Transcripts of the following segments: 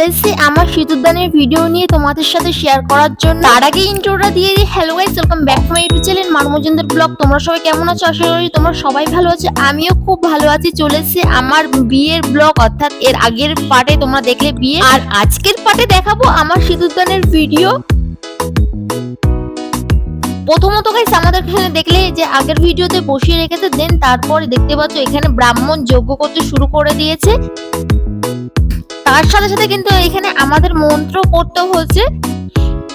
চলে এসেছি আমার শীতদানের ভিডিও নিয়ে তোমাদের সাথে শেয়ার করার জন্য। তার আগে ইন্ট্রোটা দিয়ে দিই। Hello guys welcome back to my YouTube channel মানমজেন্দ্র vlog তোমরা সবাই কেমন আছো? আশা করি তোমরা সবাই ভালো আছো। আমিও খুব ভালো আছি। চলে এসেছি আমার বিয়ের ব্লগ অর্থাৎ এর আগের পার্টে তোমরা দেখলে বিয়ে। আর আজকের পার্টে দেখাবো আমার শীতদানের ভিডিও প্রথমত গাইস আমাদের এখানে দেখলে যে আগের ভিডিওতে বসিয়ে রেখেছে দেন তারপরে দেখতে পাচ্ছ এখানে ব্রাহ্মণ যজ্ঞ করতে শুরু করে দিয়েছে। তার সাথে সাথে কিন্তু এখানে আমাদের মন্ত্র করতে হচ্ছে।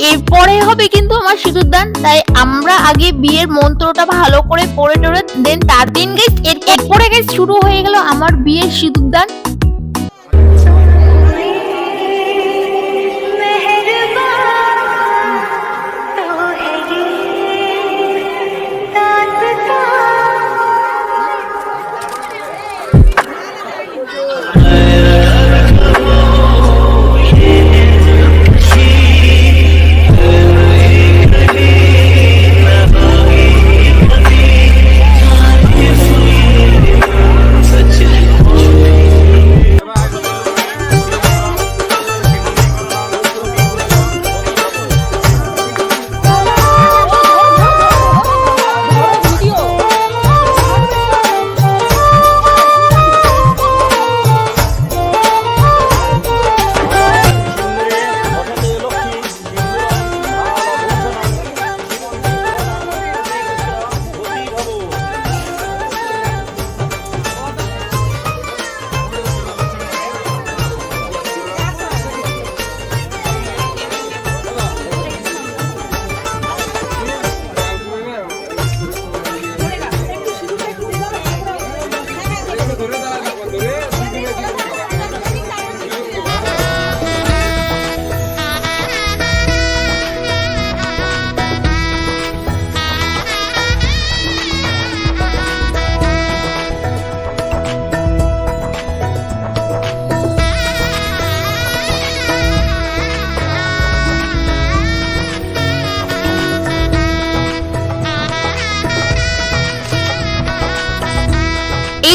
এরপরে হবে কিন্তু আমার সিঁদুর দান। তাই আমরা আগে বিয়ের মন্ত্রটা ভালো করে পড়ে টড়ে দেন। তার দিন গেছে এরপরে গেছে শুরু হয়ে গেল আমার বিয়ের সিঁদুরদান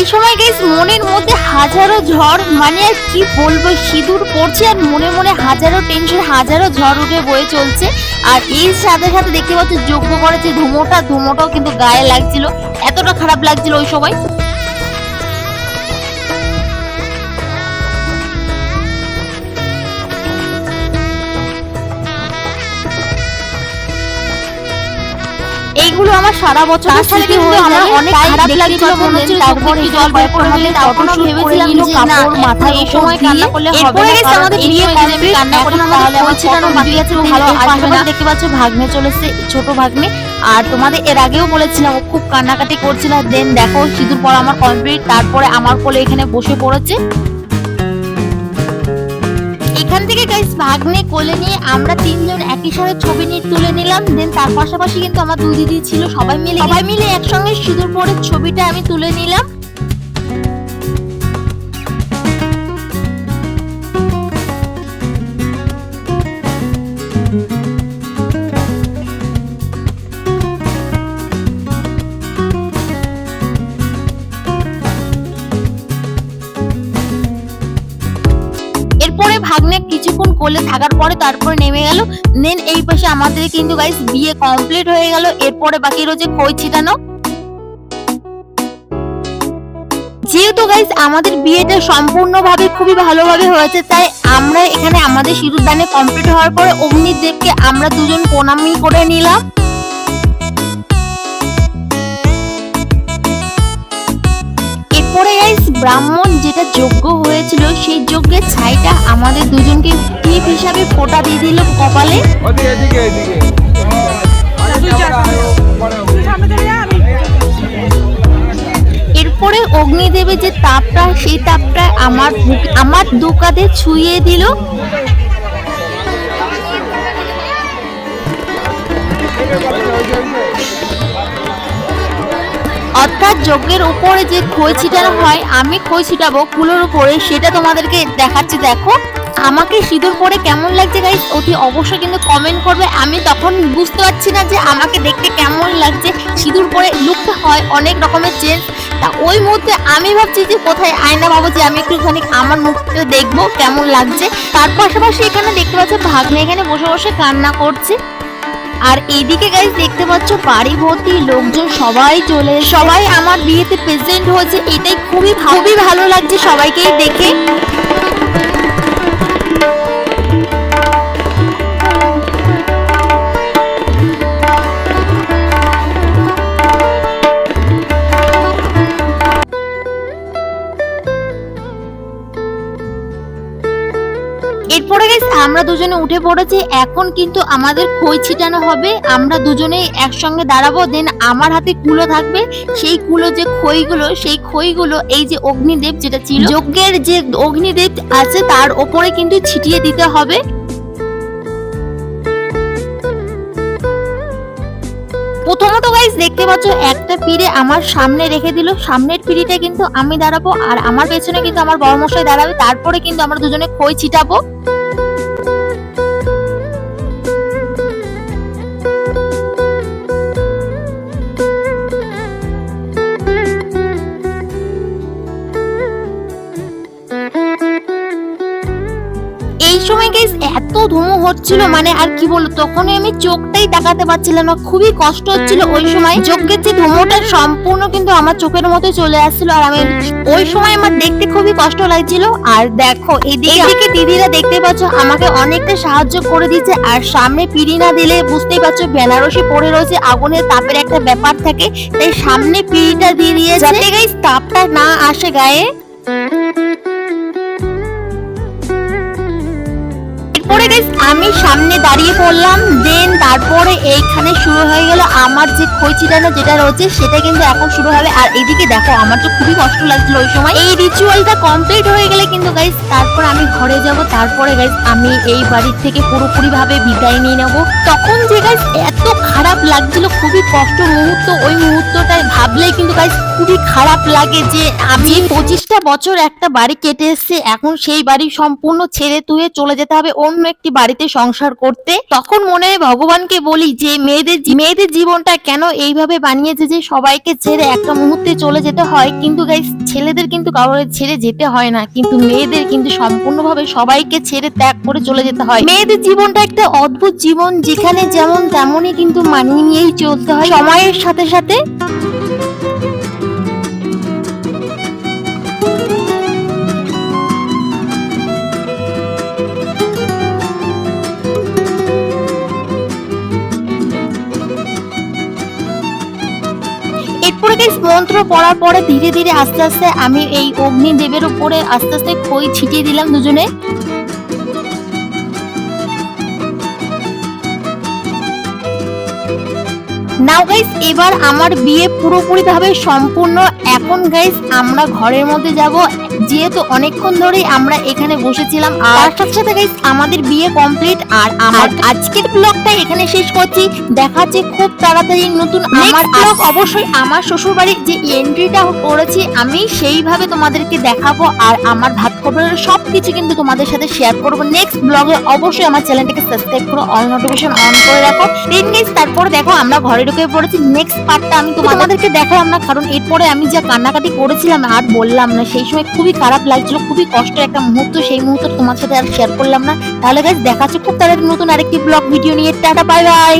এই সময় গেস মনের মধ্যে হাজারো ঝড় মানে আর কি বলব সিঁদুর পড়ছে আর মনে মনে হাজারো টেনশন হাজারো ঝড় উঠে বয়ে চলছে। আর এর সাথে সাথে দেখতে পাচ্ছি যোগ্য করেছে ধুমোটা, ধুমোটাও কিন্তু গায়ে লাগছিল, এতটা খারাপ লাগছিল ওই সময়। এইগুলো আমার সারা বছর স্মৃতি হয়ে আমার অনেক খারাপ লাগছিল মনে হচ্ছে তারপরে জল বের করে হবে তখনও ভেবেছিলাম যে না মাথায় এই সময় কান্না করলে হবে না কারণ আমাদের বিয়ে কমপ্লিট কান্না করে তাহলে আমার ছিটানো বাকি আছে ভালো আসবে না। দেখতে পাচ্ছ ভাগ্নে চলেছে ছোট ভাগ্নে। আর তোমাদের এর আগেও বলেছিলাম ও খুব কান্নাকাটি করছিল। দেন দেখো সিঁদুর পর আমার কমপ্লিট তারপরে আমার কোলে এখানে বসে পড়েছে। এখান থেকে গাইস ভাগ্নে, কোলে নিয়ে আমরা তিনজন একই সাথে ছবি নিয়ে তুলে নিলাম। দেন তার পাশাপাশি কিন্তু আমার দুই দিদি ছিল, সবাই মিলে সবাই মিলে একসঙ্গে সিঁদুর পরে ছবিটা আমি তুলে নিলাম। কিছুক্ষণ থাকার পরে তারপরে নেমে গেল। দেন এই পাশে আমাদের কিন্তু গাইস বিয়ে কমপ্লিট হয়ে গেল। এরপরে বাকি রয়েছে খই ছিটানো। যেহেতু গাইস আমাদের বিয়েটা সম্পূর্ণভাবে খুবই ভালোভাবে হয়েছে, তাই আমরা এখানে আমাদের সিঁদুরদানে কমপ্লিট হওয়ার পরে অগ্নিদেবকে আমরা দুজন প্রণামী করে নিলাম। ব্রাহ্মণ যেটা যজ্ঞ হয়েছিল সেই যজ্ঞের ছাইটা আমাদের দুজনকে টিপ হিসাবে ফোঁটা দিয়ে দিল কপালে। এরপরে অগ্নিদেবের যে তাপটা সেই তাপটা আমার আমার দোকানে ছুঁয়ে দিল। অর্থাৎ যজ্ঞের উপরে যে খই ছিটানো হয়, আমি খই ছিটাবো কুলোর উপরে, সেটা তোমাদেরকে দেখাচ্ছি। দেখো, আমাকে সিঁদুর পরে কেমন লাগছে গাইস অতি অবশ্যই কিন্তু কমেন্ট করবে। আমি তখন বুঝতে পারছি না যে আমাকে দেখতে কেমন লাগছে। সিঁদুর পরে লুকটা হয় অনেক রকমের চেঞ্জ তা ওই মুহূর্তে আমি ভাবছি যে কোথায় আয়না পাবো যে আমি একটুখানি আমার মুখটা দেখব কেমন লাগছে। তার পাশাপাশি এখানে দেখতে পাচ্ছ ভাগ্নে এখানে বসে বসে কান্না করছে। আর এদিকে গাইজ দেখতে পাচ্ছ বাড়ি ভর্তি লোকজন সবাই চলে। সবাই আমার বিয়েতে প্রেজেন্ট হয়েছে এটাই খুবই খুবই ভালো লাগছে সবাইকেই দেখে দুজনে উঠে পড়েছি, এখন কিন্তু আমাদের খই ছিটানো হবে। আমরা দুজনেই একসঙ্গে দাঁড়াবো দেন আমার হাতে কুলো থাকবে। সেই কুলো যে খইগুলো, সেই খইগুলো এই যে অগ্নিদেব যেটা ছিল, যজ্ঞের যে অগ্নিদেব আছে তার ওপরে কিন্তু ছিটিয়ে দিতে হবে। প্রথমত গাইস দেখতে পাচ্ছ, একটা পিড়ে আমার সামনে রেখে দিল। সামনের পিড়িটা কিন্তু আমি দাঁড়াবো, আর আমার পেছনে কিন্তু আমার বড় মশাই দাঁড়াবে। তারপরে কিন্তু আমরা দুজনে খই ছিটাবো। সময় গাইস এত ধুমো হচ্ছিল মানে আর কি বলব তখনই আমি চোখটাই তাকাতে পারছিলাম না খুবই কষ্ট হচ্ছিল ওই সময়। চোখের যে ধুমোটা সম্পূর্ণ কিন্তু আমার চোখের মতো চলে আসছিল আর আমি ওই সময় আমার দেখতে খুবই কষ্ট লাগছিল। আর দেখো এদিকে দিদিরা দেখতে পাচ্ছ আমাকে অনেকটা সাহায্য করে দিচ্ছে আর সামনে পিড়ি না দিলে বুঝতেই পারছ বেনারসি পড়ে রয়েছে আগুনের তাপের একটা ব্যাপার থাকে। তাই সামনে পিড়িটা দিয়ে দিয়েছে। যাতে তাপটা না আসে গায়ে। আমি সামনে দাঁড়িয়ে পড়লাম দেন তারপরে এইখানে শুরু হয়ে গেল আমার যে খই ছিটানো যেটা রয়েছে, সেটা কিন্তু এখন শুরু হবে। আর এদিকে দেখো, আমার তো খুবই কষ্ট লাগছিল ওই সময়। এই রিচুয়ালটা কমপ্লিট হয়ে গেলে কিন্তু গাইস তারপর আমি ঘরে যাব, তারপরে গাইস আমি এই বাড়ির থেকে পুরোপুরি ভাবে বিদায় নিয়ে নেব। তখন যে গাইস এত খারাপ লাগছিল, খুবই কষ্ট মুহূর্ত, ওই মুহূর্তটায় ভাবলেই কিন্তু গাইস খুবই খারাপ লাগে যে আমি পঁচিশটা বছর একটা বাড়ি কেটে এসেছে, এখন সেই বাড়ি সম্পূর্ণ ছেড়ে তুয়ে চলে যেতে হবে অন্য একটি বাড়িতে সংসার করতে। তখন মনে হয় ভগবানকে বলি যে, মেয়েদের মেয়েদের জীবনটা কেন এইভাবে বানিয়েছে যে, সবাইকে ছেড়ে একটা মুহূর্তে চলে যেতে হয়, কিন্তু গাইস ছেলেদের কিন্তু কারোর ছেড়ে যেতে হয় না, কিন্তু মেয়েদের কিন্তু সম্পূর্ণভাবে সবাইকে ছেড়ে ত্যাগ করে চলে যেতে হয়। মেয়েদের জীবনটা একটা অদ্ভুত জীবন, যেখানে যেমন তেমনই কিন্তু মানিয়ে নিয়েই চলতে হয়। সময়ের সাথে সাথে মন্ত্র পড়ার পরে ধীরে ধীরে আস্তে আস্তে আমি এই অগ্নিদেবের উপরে আস্তে আস্তে খই ছিটিয়ে দিলাম দুজনে। নাও গাইস এবার আমার বিয়ে পুরোপুরি ভাবে সম্পূর্ণ। এখন গাইস আমরা ঘরের মধ্যে যাব। যেহেতু অনেকক্ষণ ধরেই আমরা এখানে বসেছিলাম আর তার সাথে গাইস আমাদের বিয়ে কমপ্লিট আর আমার আজকের ব্লগটা এখানে শেষ করছি। দেখা যাচ্ছে খুব তাড়াতাড়ি নতুন আমার ব্লগ অবশ্যই আমার শ্বশুর বাড়ির যে এন্ট্রিটা করেছি আমি সেইভাবে তোমাদেরকে দেখাবো আর আমার ভাত খবরের সবকিছু কিন্তু তোমাদের সাথে শেয়ার করব। নেক্সট ব্লগে অবশ্যই আমার চ্যানেলটাকে সাবস্ক্রাইব করো অল নোটিফিকেশন অন করে রাখো। দেন গাইস তারপরে দেখো আমরা ঘরে ঢুকে পড়েছি। নেক্সট পার্টটা আমি তোমাদেরকে দেখালাম না কারণ এরপরে আমি যা কান্নাকাটি করেছিলাম আর বললাম না সেই সময় খুবই খারাপ লাগছিল, খুবই কষ্টের একটা মুহূর্ত, সেই মুহূর্ত তোমার সাথে আর শেয়ার করলাম না। তাহলে গাছ দেখা হচ্ছে খুব তাড়াতাড়ি নতুন আরেকটি ব্লগ ভিডিও নিয়ে। Tata bye bye